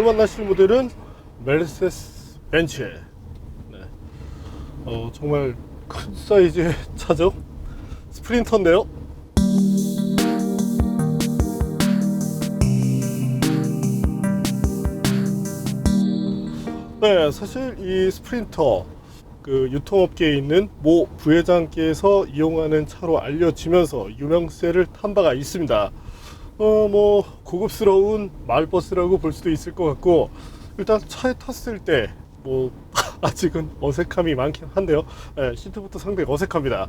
네, 오늘 만나실 모델은 메르세스 벤츠. 네. 어, 정말 큰 사이즈의 차죠. 스프린터인데요. 네, 사실 이 스프린터 그 유통업계에 있는 모 부회장께서 이용하는 차로 알려지면서 유명세를 탄 바가 있습니다. 어, 뭐 고급스러운 마을버스라고 볼 수도 있을 것 같고 일단 차에 탔을 때 뭐 아직은 어색함이 많긴 한데요. 네, 시트부터 상당히 어색합니다.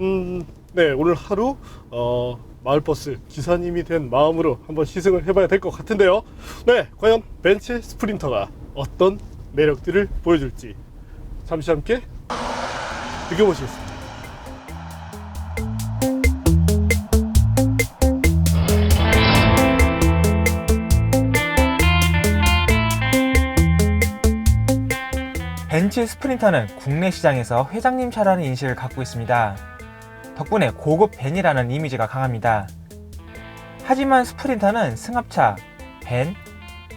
음, 네 오늘 하루 어, 마을버스 기사님이 된 마음으로 한번 시승을 해봐야 될 것 같은데요. 네, 과연 벤츠 스프린터가 어떤 매력들을 보여줄지 잠시 함께 느껴보시겠습니다. 벤츠 스프린터는 국내 시장에서 회장님 차라는 인식을 갖고 있습니다. 덕분에 고급 벤이라는 이미지가 강합니다. 하지만 스프린터는 승합차, 벤,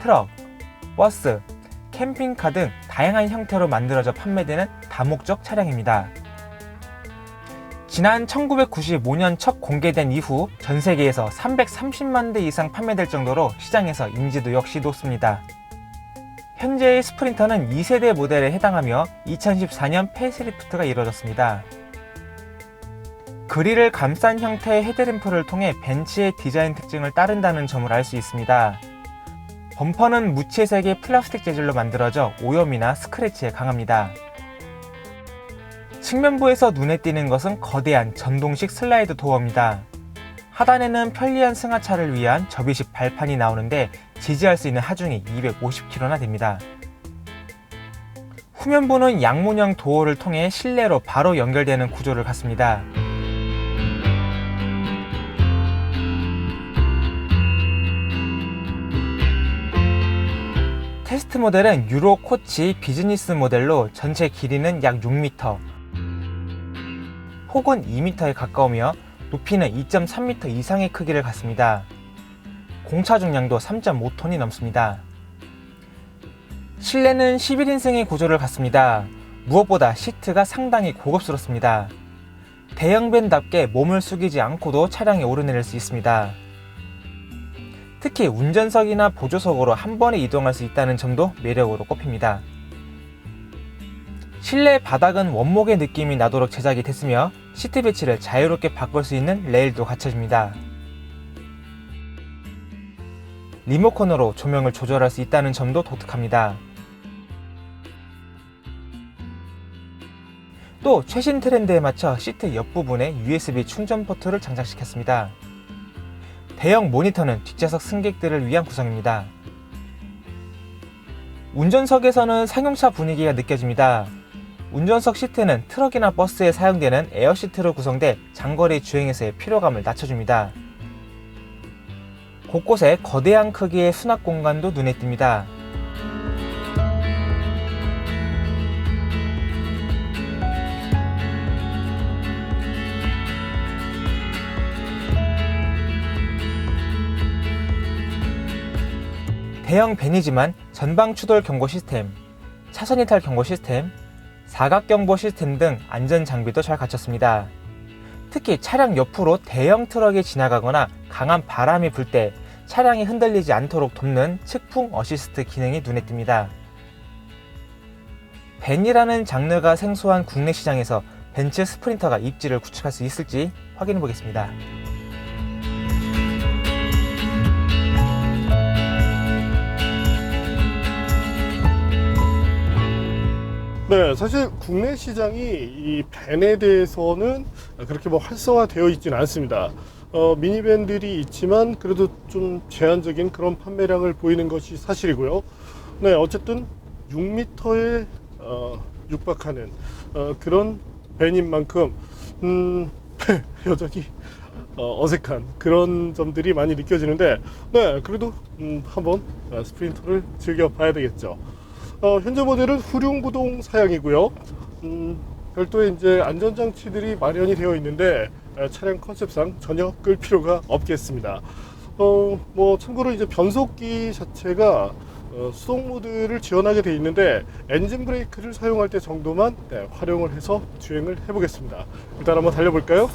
트럭, 버스, 캠핑카 등 다양한 형태로 만들어져 판매되는 다목적 차량입니다. 지난 1995년 첫 공개된 이후 전 세계에서 330만 대 이상 판매될 정도로 시장에서 인지도 역시 높습니다. 현재의 스프린터는 2세대 모델에 해당하며 2014년 페이스리프트가 이루어졌습니다. 그릴을 감싼 형태의 헤드램프를 통해 벤츠의 디자인 특징을 따른다는 점을 알 수 있습니다. 범퍼는 무채색의 플라스틱 재질로 만들어져 오염이나 스크래치에 강합니다. 측면부에서 눈에 띄는 것은 거대한 전동식 슬라이드 도어입니다. 하단에는 편리한 승하차를 위한 접이식 발판이 나오는데 지지할 수 있는 하중이 250kg나 됩니다. 후면부는 양문형 도어를 통해 실내로 바로 연결되는 구조를 갖습니다. 테스트 모델은 유로 코치 비즈니스 모델로 전체 길이는 약 6m, 혹은 2m에 가까우며 높이는 2.3m 이상의 크기를 갖습니다. 공차 중량도 3.5톤이 넘습니다. 실내는 11인승의 구조를 갖습니다. 무엇보다 시트가 상당히 고급스럽습니다. 대형밴답게 몸을 숙이지 않고도 차량에 오르내릴 수 있습니다. 특히 운전석이나 보조석으로 한 번에 이동할 수 있다는 점도 매력으로 꼽힙니다. 실내 바닥은 원목의 느낌이 나도록 제작이 됐으며 시트 배치를 자유롭게 바꿀 수 있는 레일도 갖춰집니다. 리모컨으로 조명을 조절할 수 있다는 점도 독특합니다. 또 최신 트렌드에 맞춰 시트 옆부분에 USB 충전 포트를 장착시켰습니다. 대형 모니터는 뒷좌석 승객들을 위한 구성입니다. 운전석에서는 상용차 분위기가 느껴집니다. 운전석 시트는 트럭이나 버스에 사용되는 에어 시트로 구성돼 장거리 주행에서의 피로감을 낮춰줍니다. 곳곳에 거대한 크기의 수납 공간도 눈에 띕니다. 대형 벤이지만 전방 추돌 경고 시스템, 차선 이탈 경고 시스템, 사각 경보 시스템 등 안전 장비도 잘 갖췄습니다. 특히 차량 옆으로 대형 트럭이 지나가거나 강한 바람이 불 때 차량이 흔들리지 않도록 돕는 측풍 어시스트 기능이 눈에 띕니다. 벤이라는 장르가 생소한 국내 시장에서 벤츠 스프린터가 입지를 구축할 수 있을지 확인해 보겠습니다. 네, 사실 국내 시장이 이 벤에 대해서는 그렇게 뭐 활성화되어 있지는 않습니다. 어, 미니밴들이 있지만 그래도 좀 제한적인 그런 판매량을 보이는 것이 사실이고요. 네, 어쨌든 6m에 어, 육박하는 어, 그런 벤인 만큼 음, 여전히 어, 어색한 그런 점들이 많이 느껴지는데, 네, 그래도 음, 한번 어, 스프린터를 즐겨봐야 되겠죠. 어, 현재 모델은 후륜구동 사양이고요. 음, 별도의 이제 안전장치들이 마련이 되어 있는데 에, 차량 컨셉상 전혀 끌 필요가 없겠습니다. 어, 뭐 참고로 이제 변속기 자체가 어, 수동 모드를 지원하게 돼 있는데 엔진 브레이크를 사용할 때 정도만 네, 활용을 해서 주행을 해보겠습니다. 일단 한번 달려볼까요?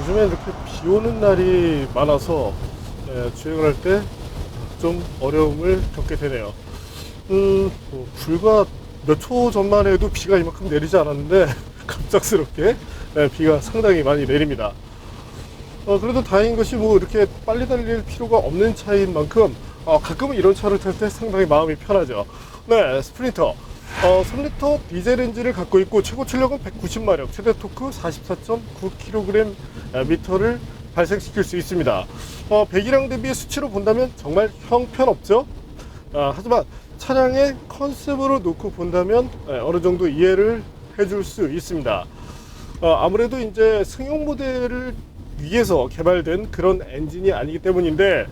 요즘에 이렇게 비 오는 날이 많아서 네, 주행을 할 때 좀 어려움을 겪게 되네요. 음, 뭐 불과 몇 초 전만 해도 비가 이만큼 내리지 않았는데 갑작스럽게 네, 비가 상당히 많이 내립니다. 어, 그래도 다행인 것이 뭐 이렇게 빨리 달릴 필요가 없는 차인 만큼 어, 가끔은 이런 차를 탈 때 상당히 마음이 편하죠. 네, 스프린터. 어, 3리터 디젤 엔진을 갖고 있고 최고 출력은 190마력, 최대 토크 44.9kg 미터를 발생시킬 수 있습니다. 어, 배기량 대비 수치로 본다면 정말 형편없죠. 아, 하지만 차량의 컨셉으로 놓고 본다면 예, 어느 정도 이해를 해줄 수 있습니다. 어, 아무래도 이제 승용 모델을 위해서 개발된 그런 엔진이 아니기 때문인데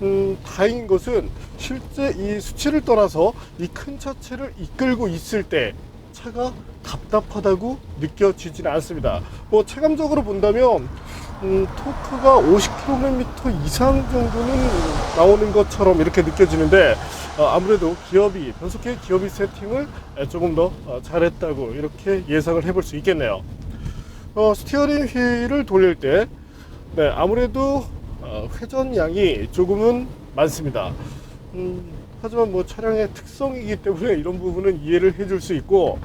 음, 다행인 것은 실제 이 수치를 떠나서 이 큰 차체를 이끌고 있을 때 차가 답답하다고 느껴지지는 않습니다. 뭐 체감적으로 본다면 음, 토크가 50km 이상 정도는 나오는 것처럼 이렇게 느껴지는데 어, 아무래도 기업이 변속기 기업이 세팅을 에, 조금 더 어, 잘했다고 이렇게 예상을 해볼 수 있겠네요. 어, 스티어링 휠을 돌릴 때 네, 아무래도 어, 회전량이 조금은 많습니다. 음, 하지만 뭐 차량의 특성이기 때문에 이런 부분은 이해를 해줄 수 있고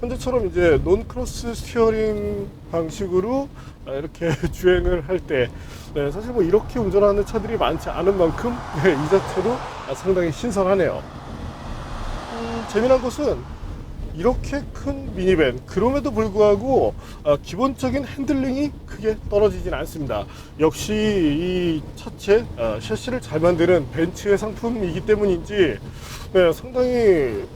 현재처럼 이제 논 크로스 스티어링 방식으로 아, 이렇게 주행을 할때 네, 사실 뭐 이렇게 운전하는 차들이 많지 않은 만큼 네, 이 자체도 아, 상당히 신선하네요. 음, 재미난 것은 이렇게 큰 미니밴 그럼에도 불구하고 어, 기본적인 핸들링이 크게 떨어지진 않습니다. 역시 이 차체 어, 셰시를 잘 만드는 벤츠의 상품이기 때문인지 네, 상당히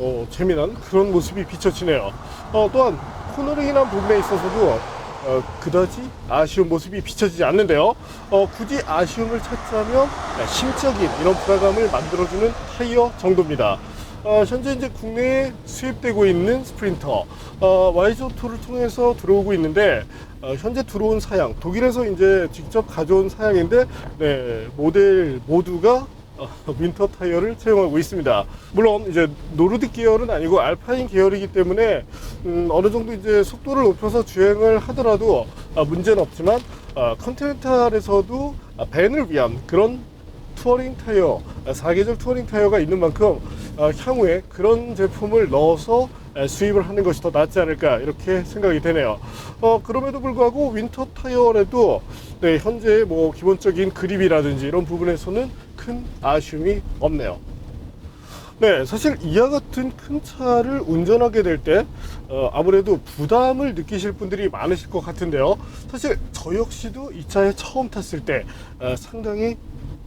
어, 재미난 그런 모습이 비춰지네요. 어, 또한 코너링이나 부분에 있어서도 어, 그다지 아쉬운 모습이 비춰지지 않는데요. 어, 굳이 아쉬움을 찾자면 네, 심적인 이런 불안감을 만들어주는 타이어 정도입니다. 어, 현재 이제 국내에 수입되고 있는 스프린터 어, 와이즈오토를 통해서 들어오고 있는데 어, 현재 들어온 사양 독일에서 이제 직접 가져온 사양인데 네, 모델 모두가 어, 윈터 타이어를 채용하고 있습니다. 물론 이제 노르딕 계열은 아니고 알파인 계열이기 때문에 음, 어느 정도 이제 속도를 높여서 주행을 하더라도 아, 문제는 없지만 아, 컨티넨탈에서도 아, 밴을 위한 그런 투어링 타이어, 아, 사계절 투어링 타이어가 있는 만큼 아, 향후에 그런 제품을 넣어서 아, 수입을 하는 것이 더 낫지 않을까 이렇게 생각이 되네요. 어, 그럼에도 불구하고 윈터 타이어에도 네, 현재 뭐 기본적인 그립이라든지 이런 부분에서는 큰 아쉬움이 없네요. 네, 사실 이와 같은 큰 차를 운전하게 될때 어, 아무래도 부담을 느끼실 분들이 많으실 것 같은데요. 사실 저 역시도 이 차에 처음 탔을 때 어, 상당히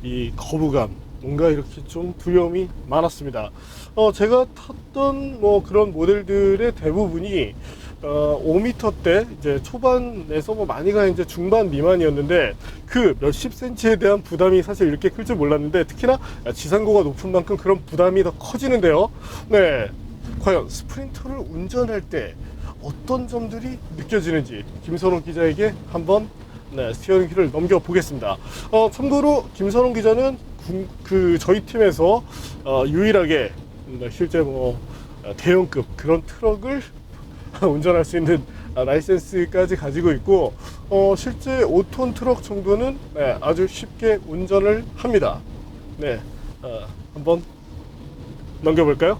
이 거부감, 뭔가 이렇게 좀 두려움이 많았습니다. 어, 제가 탔던 뭐 그런 모델들의 대부분이 어, 5m대 이제 초반에서 뭐 많이 가 이제 중반 미만이었는데 그 몇십 센치에 대한 부담이 사실 이렇게 클 줄 몰랐는데 특히나 지상고가 높은 만큼 그런 부담이 더 커지는데요. 네. 과연 스프린터를 운전할 때 어떤 점들이 느껴지는지 김선호 기자에게 한번 네, 스티어링 휠을 넘겨 보겠습니다. 어, 참고로 김선호 기자는 군- 그 저희 팀에서 어, 유일하게 네, 실제 뭐 어, 대형급 그런 트럭을 운전할 수 있는 아, 라이센스까지 가지고 있고 어, 실제 5톤 트럭 정도는 네, 아주 쉽게 운전을 합니다. 네, 어, 한번 넘겨볼까요?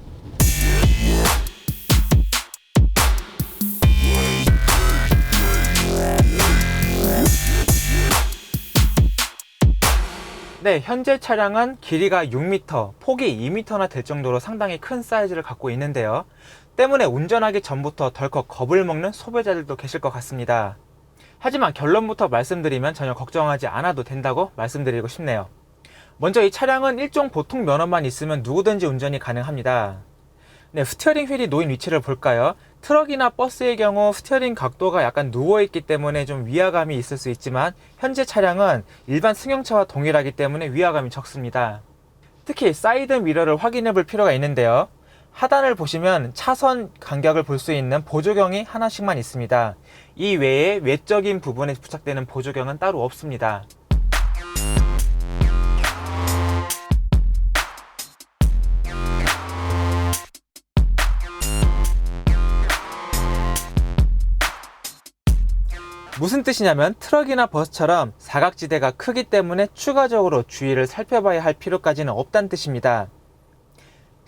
네, 현재 차량은 길이가 6m, 폭이 2m나 될 정도로 상당히 큰 사이즈를 갖고 있는데요. 때문에 운전하기 전부터 덜컥 겁을 먹는 소비자들도 계실 것 같습니다. 하지만 결론부터 말씀드리면 전혀 걱정하지 않아도 된다고 말씀드리고 싶네요. 먼저 이 차량은 일종 보통 면허만 있으면 누구든지 운전이 가능합니다. 네, 스티어링 휠이 놓인 위치를 볼까요? 트럭이나 버스의 경우 스티어링 각도가 약간 누워있기 때문에 좀 위화감이 있을 수 있지만 현재 차량은 일반 승용차와 동일하기 때문에 위화감이 적습니다. 특히 사이드 미러를 확인해 볼 필요가 있는데요. 하단을 보시면 차선 간격을 볼 수 있는 보조경이 하나씩만 있습니다. 이 외에 외적인 부분에 부착되는 보조경은 따로 없습니다. 무슨 뜻이냐면 트럭이나 버스처럼 사각지대가 크기 때문에 추가적으로 주의를 살펴봐야 할 필요까지는 없다는 뜻입니다.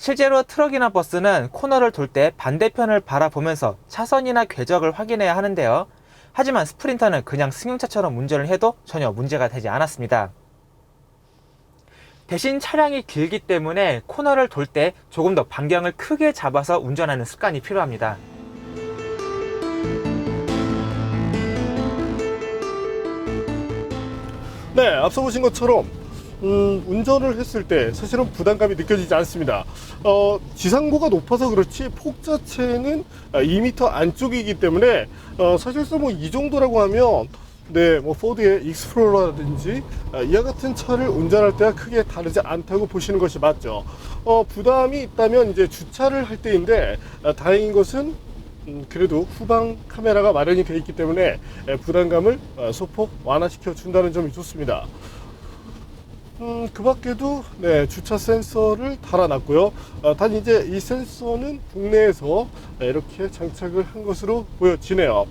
실제로 트럭이나 버스는 코너를 돌 때 반대편을 바라보면서 차선이나 궤적을 확인해야 하는데요. 하지만 스프린터는 그냥 승용차처럼 운전을 해도 전혀 문제가 되지 않았습니다. 대신 차량이 길기 때문에 코너를 돌 때 조금 더 반경을 크게 잡아서 운전하는 습관이 필요합니다. 네, 앞서 보신 것처럼 음, 운전을 했을 때 사실은 부담감이 느껴지지 않습니다. 어, 지상고가 높아서 그렇지 폭 자체는 2m 안쪽이기 때문에 어, 사실상 뭐 이 정도라고 하면 네, 뭐 포드의 익스플로러라든지 아, 이와 같은 차를 운전할 때와 크게 다르지 않다고 보시는 것이 맞죠. 어, 부담이 있다면 이제 주차를 할 때인데 아, 다행인 것은 음, 그래도 후방 카메라가 마련이 되어 있기 때문에 에, 부담감을 어, 소폭 완화시켜 준다는 점이 좋습니다. 음, 그 밖에도 네, 주차 센서를 달아놨고요. 어, 단 이제 이 센서는 국내에서 네, 이렇게 장착을 한 것으로 보여지네요.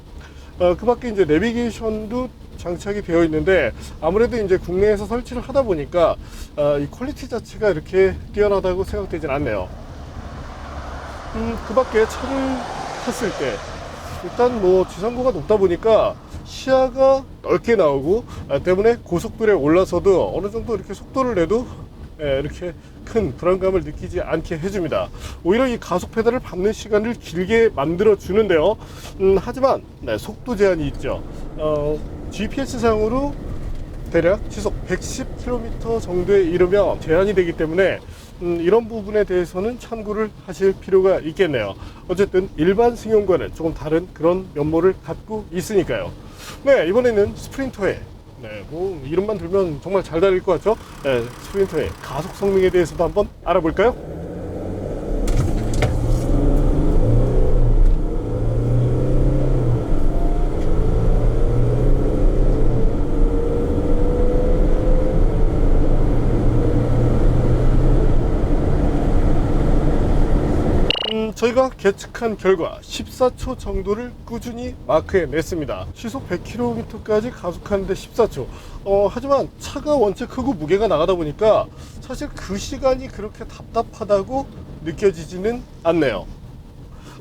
어, 그 밖에 이제 내비게이션도 장착이 되어 있는데 아무래도 이제 국내에서 설치를 하다 보니까 어, 이 퀄리티 자체가 이렇게 뛰어나다고 생각되진 않네요. 음, 그 밖에 차를 탔을 때 일단 뭐 지상고가 높다 보니까 시야가 넓게 나오고 아, 때문에 고속도로에 올라서도 어느 정도 이렇게 속도를 내도 예, 이렇게 큰 불안감을 느끼지 않게 해줍니다. 오히려 이 가속 페달을 밟는 시간을 길게 만들어 주는데요. 음, 하지만 네, 속도 제한이 있죠. 어, GPS 상으로 대략 시속 110km 정도에 이르면 제한이 되기 때문에 음, 이런 부분에 대해서는 참고를 하실 필요가 있겠네요. 어쨌든 일반 승용과는 조금 다른 그런 면모를 갖고 있으니까요. 네, 이번에는 스프린터의 네, 뭐 이름만 들면 정말 잘 달릴 것 같죠? 네, 스프린터의 가속 성능에 대해서도 한번 알아볼까요? 음, 저희가 계측한 결과 14초 정도를 꾸준히 마크해 냈습니다. 시속 100km까지 가속하는데 14초. 어, 하지만 차가 원체 크고 무게가 나가다 보니까 사실 그 시간이 그렇게 답답하다고 느껴지지는 않네요.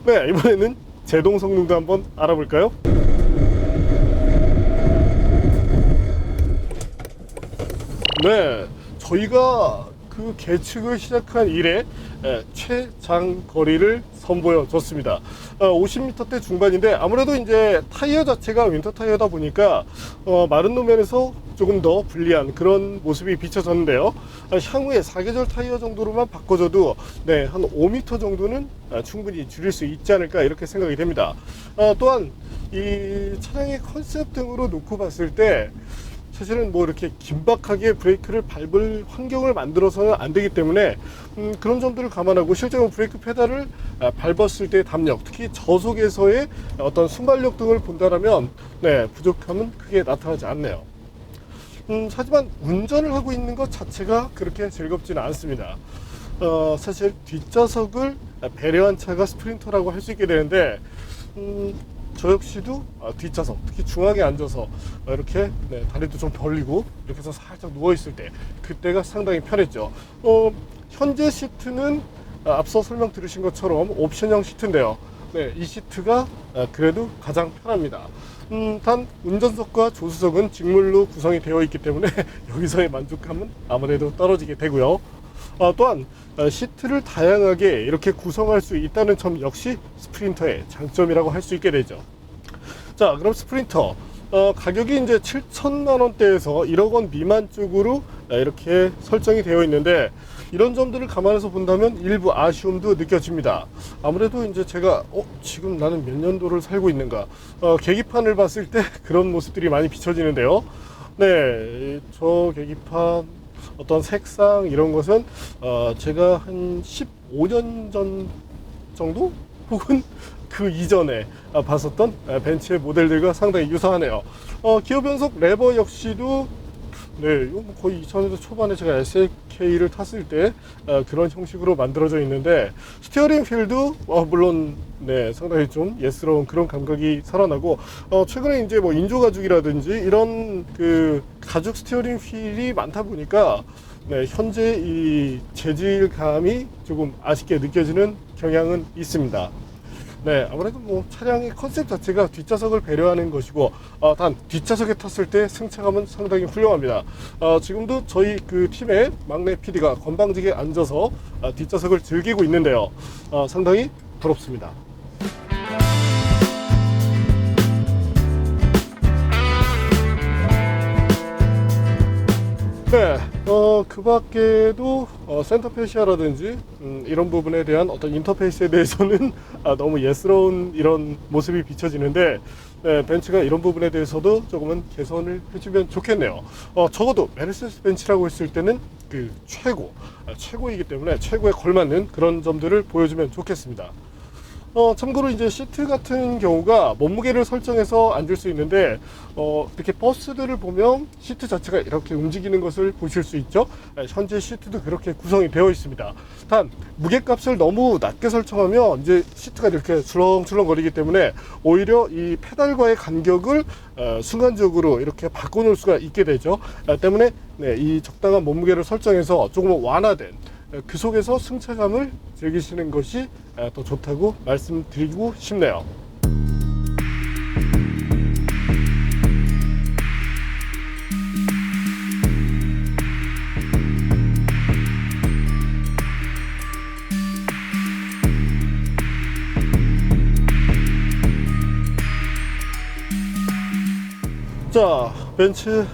네, 이번에는 제동 성능도 한번 알아볼까요? 네, 저희가 그 계측을 시작한 이래 예, 최장 거리를 선보여 줬습니다. 어, 50m대 중반인데 아무래도 이제 타이어 자체가 윈터 타이어다 보니까 어, 마른路면에서 조금 더 불리한 그런 모습이 비춰졌는데요. 아, 향후에 사계절 타이어 정도로만 바꿔줘도 네, 한 5m 정도는 아, 충분히 줄일 수 있지 않을까 이렇게 생각이 됩니다. 아, 또한 이 차량의 컨셉 등으로 놓고 봤을 때 사실은 뭐 이렇게 긴박하게 브레이크를 밟을 환경을 만들어서는 안 되기 때문에 음, 그런 점들을 감안하고 실제로 브레이크 페달을 아, 밟았을 때의 담력, 특히 저속에서의 어떤 순발력 등을 본다면 네, 부족함은 크게 나타나지 않네요. 음, 하지만 운전을 하고 있는 것 자체가 그렇게 즐겁지는 않습니다. 어, 사실 뒷좌석을 배려한 차가 스프린터라고 할 수 있게 되는데 음, 저 역시도 아, 뒷좌석 특히 중앙에 앉아서 어, 이렇게 네, 다리도 좀 벌리고 이렇게 해서 살짝 누워 있을 때 그때가 상당히 편했죠. 어, 현재 시트는 아, 앞서 설명 들으신 것처럼 옵션형 시트인데요. 네, 이 시트가 아, 그래도 가장 편합니다. 음, 단 운전석과 조수석은 직물로 구성이 되어 있기 때문에 여기서의 만족감은 아무래도 떨어지게 되고요. 아, 또한 어, 시트를 다양하게 이렇게 구성할 수 있다는 점 역시 스프린터의 장점이라고 할 수 있게 되죠. 자, 그럼 스프린터 어, 가격이 이제 7천만 원대에서 1억 원 미만 쪽으로 아, 이렇게 설정이 되어 있는데 이런 점들을 감안해서 본다면 일부 아쉬움도 느껴집니다. 아무래도 이제 제가 어, 지금 나는 몇 년도를 살고 있는가 어, 계기판을 봤을 때 그런 모습들이 많이 비춰지는데요. 네, 저 계기판 어떤 색상 이런 것은 어, 제가 한 15년 전 정도 혹은 그 이전에 아, 봤었던 아, 벤츠의 모델들과 상당히 유사하네요. 어, 기어 변속 레버 역시도 네, 이거 뭐 거의 2000년대 초반에 제가 SLK를 탔을 때 어, 그런 형식으로 만들어져 있는데 스티어링 휠도 어, 물론 네 상당히 좀 예스러운 그런 감각이 살아나고 어, 최근에 이제 뭐 인조 가죽이라든지 이런 그 가죽 스티어링 휠이 많다 보니까 네, 현재 이 재질감이 조금 아쉽게 느껴지는 경향은 있습니다. 네, 아무래도 뭐 차량의 컨셉 자체가 뒷좌석을 배려하는 것이고, 어, 단 뒷좌석에 탔을 때 승차감은 상당히 훌륭합니다. 어, 지금도 저희 그 팀의 막내 PD가 건방지게 앉아서 어, 뒷좌석을 즐기고 있는데요. 어, 상당히 부럽습니다. 네, 어, 그 밖에도 어, 센터 페시아라든지 음, 이런 부분에 대한 어떤 인터페이스에 대해서는 아, 너무 예스러운 이런 모습이 비춰지는데 네, 벤츠가 이런 부분에 대해서도 조금은 개선을 해주면 좋겠네요. 어, 적어도 메르세데스 벤츠라고 했을 때는 그 최고, 아, 최고이기 때문에 최고에 걸맞는 그런 점들을 보여주면 좋겠습니다. 어, 참고로 이제 시트 같은 경우가 몸무게를 설정해서 앉을 수 있는데, 어, 이렇게 버스들을 보면 시트 자체가 이렇게 움직이는 것을 보실 수 있죠. 아, 현재 시트도 그렇게 구성이 되어 있습니다. 단, 무게값을 너무 낮게 설정하면 이제 시트가 이렇게 출렁출렁 거리기 때문에 오히려 이 페달과의 간격을 어, 순간적으로 이렇게 바꿔놓을 수가 있게 되죠. 아, 때문에 네, 이 적당한 몸무게를 설정해서 조금 완화된 그 속에서 승차감을 즐기시는 것이 더 좋다고 말씀드리고 싶네요. 자, 벤츠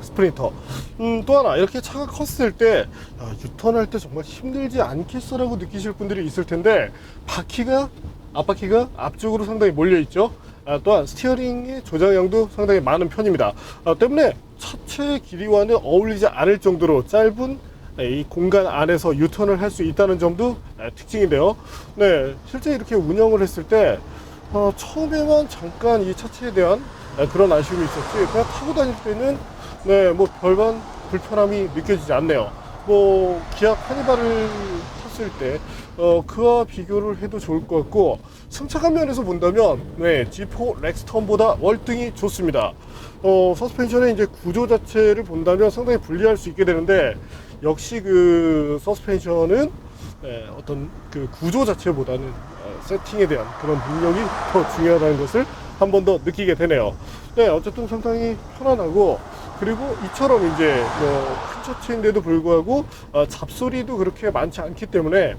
스프린터. 음, 또 하나, 이렇게 차가 컸을 때, 아, 유턴할 때 정말 힘들지 않겠어라고 느끼실 분들이 있을 텐데, 바퀴가, 앞바퀴가 앞쪽으로 상당히 몰려 있죠. 아, 또한 스티어링의 조장량도 상당히 많은 편입니다. 아, 때문에 차체 길이와는 어울리지 않을 정도로 짧은 이 공간 안에서 유턴을 할 수 있다는 점도 아, 특징인데요. 네, 실제 이렇게 운영을 했을 때, 어, 처음에만 잠깐 이 차체에 대한 아, 그런 아쉬움이 있었지, 그냥 타고 다닐 때는 네, 뭐 별반 불편함이 느껴지지 않네요. 뭐 기아 카니발을 탔을 때 어, 그와 비교를 해도 좋을 것 같고 승차감 면에서 본다면 네, G4 렉스턴보다 월등히 좋습니다. 어, 서스펜션의 이제 구조 자체를 본다면 상당히 불리할 수 있게 되는데 역시 그 서스펜션은 네, 어떤 그 구조 자체보다는 어, 세팅에 대한 그런 능력이 더 중요하다는 것을 한 번 더 느끼게 되네요. 네, 어쨌든 상당히 편안하고 그리고 이처럼 이제 뭐큰 차체인데도 불구하고 어, 잡소리도 그렇게 많지 않기 때문에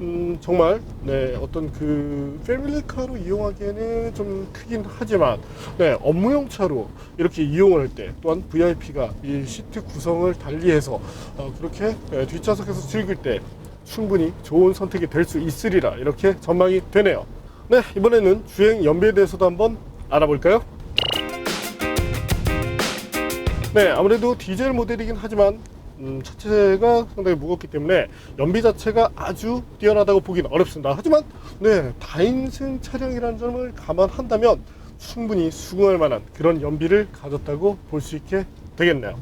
음, 정말 네 어떤 그 패밀리카로 이용하기에는 좀 크긴 하지만 네 업무용 차로 이렇게 이용을 할 때 또한 VIP가 이 시트 구성을 달리해서 어, 그렇게 네, 뒷좌석에서 즐길 때 충분히 좋은 선택이 될 수 있으리라 이렇게 전망이 되네요. 네 이번에는 주행 연비에 대해서도 한번 알아볼까요? 네, 아무래도 디젤 모델이긴 하지만 음, 차체가 상당히 무겁기 때문에 연비 자체가 아주 뛰어나다고 보기는 어렵습니다. 하지만 네, 다인승 차량이라는 점을 감안한다면 충분히 수긍할 만한 그런 연비를 가졌다고 볼 수 있게 되겠네요.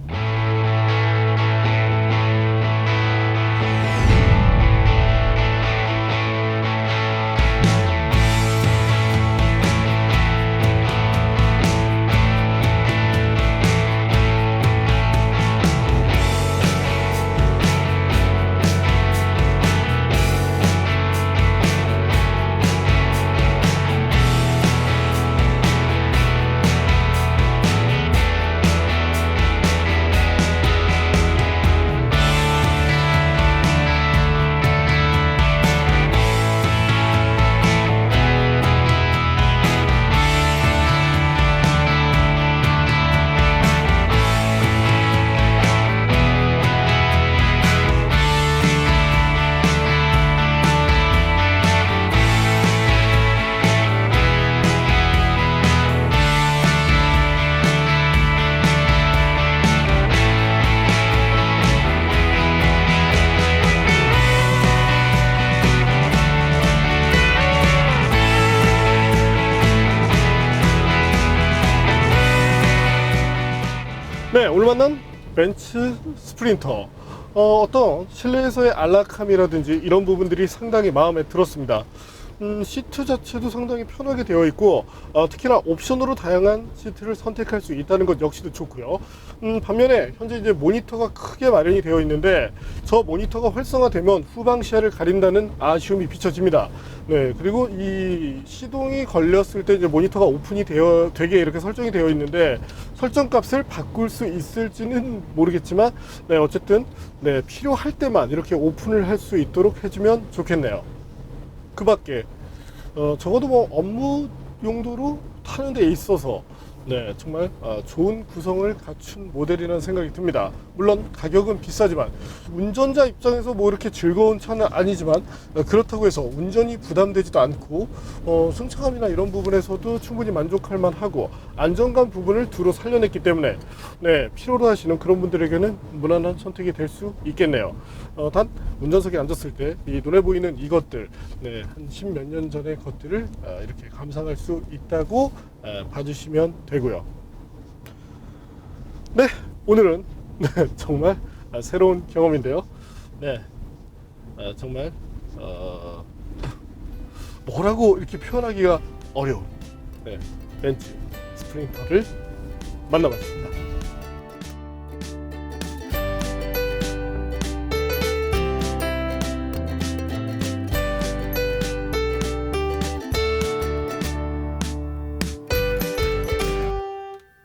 만난 벤츠 스프린터 어, 어떤 실내에서의 안락함이라든지 이런 부분들이 상당히 마음에 들었습니다. 음, 시트 자체도 상당히 편하게 되어 있고 어, 특히나 옵션으로 다양한 시트를 선택할 수 있다는 것 역시도 좋고요. 음, 반면에 현재 이제 모니터가 크게 마련이 되어 있는데 저 모니터가 활성화되면 후방 시야를 가린다는 아쉬움이 비춰집니다. 네, 그리고 이 시동이 걸렸을 때 이제 모니터가 오픈이 되어 되게 이렇게 설정이 되어 있는데 설정 값을 바꿀 수 있을지는 모르겠지만 네, 어쨌든 네, 필요할 때만 이렇게 오픈을 할 수 있도록 해주면 좋겠네요. 그 밖에 어, 적어도 뭐 업무 용도로 타는 데 있어서 네, 정말 아, 좋은 구성을 갖춘 모델이라는 생각이 듭니다. 물론 가격은 비싸지만 운전자 입장에서 뭐 이렇게 즐거운 차는 아니지만 어, 그렇다고 해서 운전이 부담되지도 않고 어, 승차감이나 이런 부분에서도 충분히 만족할 만하고 안정감 부분을 두루 살려냈기 때문에 네, 필요로 하시는 그런 분들에게는 무난한 선택이 될 수 있겠네요. 어, 단 운전석에 앉았을 때 이 눈에 보이는 이것들 네, 한 십몇 년 전의 것들을 아, 이렇게 감상할 수 있다고 아, 봐주시면 되고요. 네, 오늘은 네, 정말 아, 새로운 경험인데요. 네, 아, 정말 어, 뭐라고 이렇게 표현하기가 어려운 네, 벤츠 스프린터를 만나봤습니다.